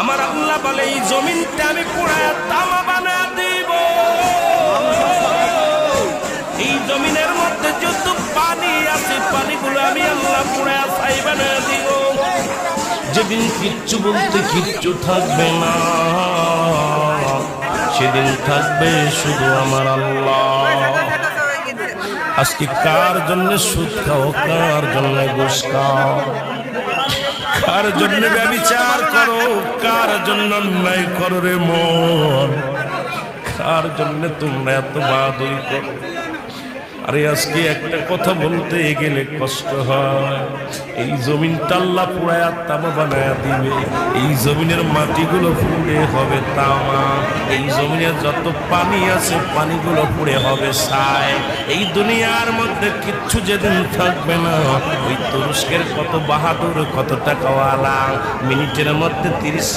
আমার আল্লাহ বলে, এই জমিনটা আমি পুরায় তামা বানা দিব। এই জমিনের মধ্যে যত পানি আছে, পানিগুলো আমি আল্লাহ পুরায় ছাই বানা দিব। যেদিন কিচ্ছু বলতে কিচ্ছু থাকবে না, সেদিন থাকবে শুধু আমার আল্লাহ। আজকে কার জন্য সুদ খাও, কার জন্য ঘুষ খাও? কার জন্য ব্যবচার করো? কার জন্য অন্যায় করো রে মন? কার জন্য তোমরা এত বাদ করো? আরে আজকে একটা কথা বলতে গেলে কষ্ট হয়। এই জমিন টাল্লা পুরায়া তামা বানায়া দিবে। এই জমিনের মাটিগুলো পুড়ে হবে তামা। এই জমিনের যত পানি আছে, পানিগুলো পুড়ে হবে ছাই। এই দুনিয়ার মধ্যে কিচ্ছু যেদিন থাকবে না। ওই তুরস্কের কত বাহাদুর, কত টাকাওয়ালা। মিনিটের মধ্যে তিরিশ